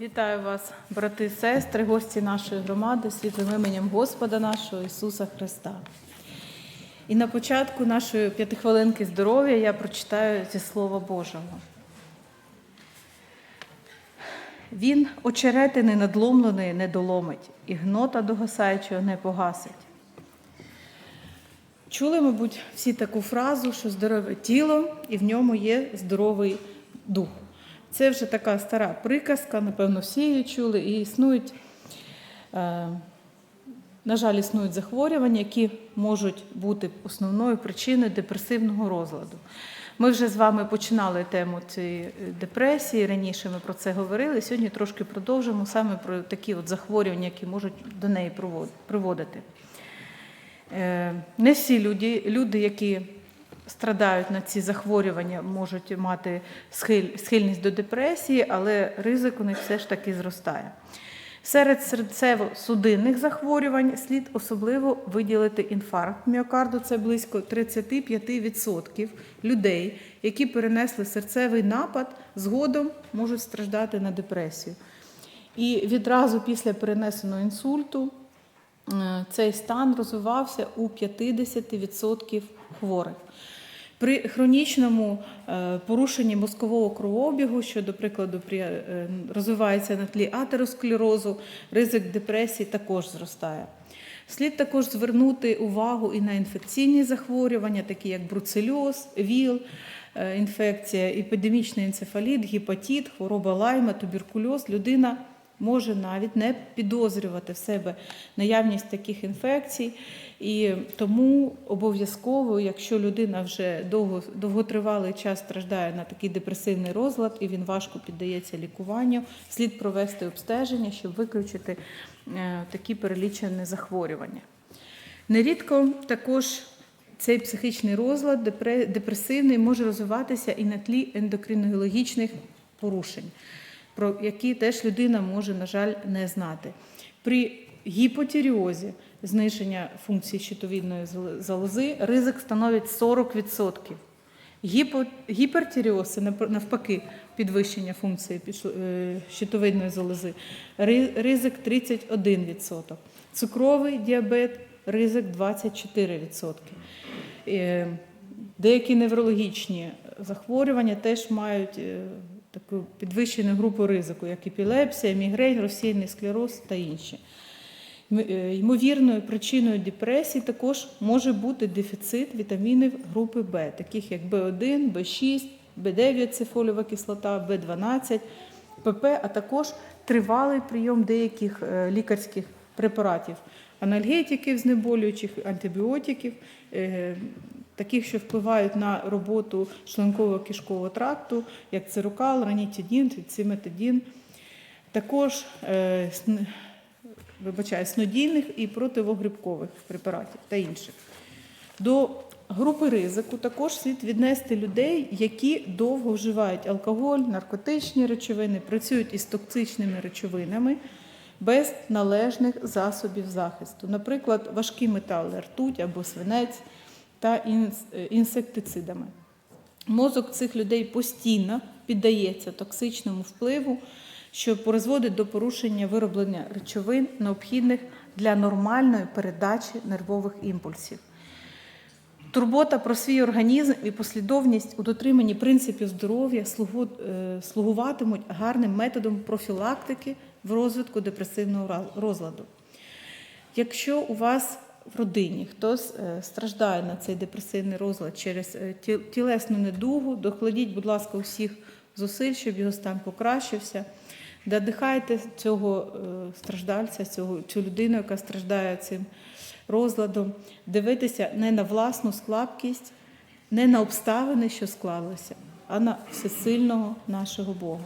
Вітаю вас, брати сестри, гості нашої громади, світлим іменем Господа нашого Ісуса Христа. І на початку нашої п'ятихвилинки здоров'я я прочитаю зі Слова Божого. Він очеретини надломленої не доломить, і гнота догасаючого не погасить. Чули, мабуть, всі таку фразу, що здорове тіло і в ньому є здоровий дух. Це вже така стара приказка, напевно, всі її чули, і існують, е, на жаль, існують захворювання, які можуть бути основною причиною депресивного розладу. Ми вже з вами починали тему цієї е, депресії. Раніше ми про це говорили. Сьогодні трошки продовжимо саме про такі от захворювання, які можуть до неї приводити. Е, Не всі люди, люди, які страдають на ці захворювання, можуть мати схиль- схильність до депресії, але ризик у них все ж таки зростає. Серед серцево-судинних захворювань слід особливо виділити інфаркт міокарду. Це близько 35% людей, які перенесли серцевий напад, згодом можуть страждати на депресію. І відразу після перенесеного інсульту е, цей стан розвивався у 50% хворих. При хронічному е, порушенні мозкового кровообігу, що, до прикладу, е, розвивається на тлі атеросклерозу, ризик депресії також зростає. Слід також звернути увагу і на інфекційні захворювання, такі як бруцельоз, ВІЛ, е, інфекція, епідемічний енцефаліт, гепатит, хвороба лайма, туберкульоз. Людина може навіть не підозрювати в себе наявність таких інфекцій. І тому обов'язково, якщо людина вже довго, довготривалий час страждає на такий депресивний розлад і він важко піддається лікуванню, слід провести обстеження, щоб виключити е, такі перелічені захворювання. Нерідко також цей психічний розлад, депресивний, може розвиватися і на тлі ендокринологічних порушень, про які теж людина може, на жаль, не знати. При гіпотіріозі, зниження функції щитовідної залози, ризик становить 40%. Гіпо, гіпертіріоз це навпаки підвищення функції е, щитовидної залози, ризик 31%. Цукровий діабет, ризик 24%. Е, Деякі неврологічні захворювання теж мають е, таку підвищену групу ризику, як епілепсія, мігрень, розсіяний склероз та інші. Е, Ймовірною причиною депресії також може бути дефіцит вітамінів групи В, таких як В1, В6, В9 це фоліова кислота, В12, ПП, а також тривалий прийом деяких е, лікарських препаратів, анальгетиків, знеболюючих, антибіотиків, е, таких, що впливають на роботу шлунково-кишкового тракту, як цирукал, ранітідін, циметидін. Також е, вибачаю, снодійних і противогрибкових препаратів та інших. До групи ризику також слід віднести людей, які довго вживають алкоголь, наркотичні речовини, працюють із токсичними речовинами без належних засобів захисту, наприклад, важкі метали, ртуть або свинець та е, інсектицидами. Мозок цих людей постійно піддається токсичному впливу, що призводить до порушення вироблення речовин, необхідних для нормальної передачі нервових імпульсів. Турбота про свій організм і послідовність у дотриманні принципів здоров'я е, слугуватимуть гарним методом профілактики в розвитку депресивного розладу. Якщо у вас в родині хтось е, страждає на цей депресивний розлад через е, тілесну недугу, докладіть, будь ласка, усіх зусиль, щоб його стан покращився. Додихайте цього е, страждальця, цього, цю людину, яка страждає цим розладом, дивитися не на власну слабкість, не на обставини, що склалися, а на всесильного нашого Бога.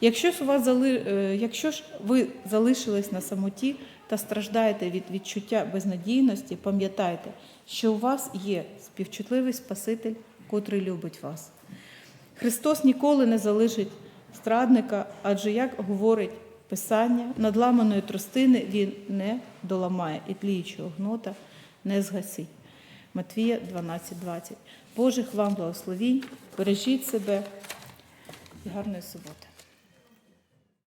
Якщо ж у вас зали... е, якщо ж ви залишились на самоті та страждаєте від відчуття безнадійності, пам'ятайте, що у вас є співчутливий Спаситель, котрий любить вас. Христос ніколи не залишить страдника, адже, як говорить Писання, надламаної тростини він не доламає і тліючого гнота не згасить. Матвія 12:20. Божих вам благословінь, бережіть себе і гарної суботи.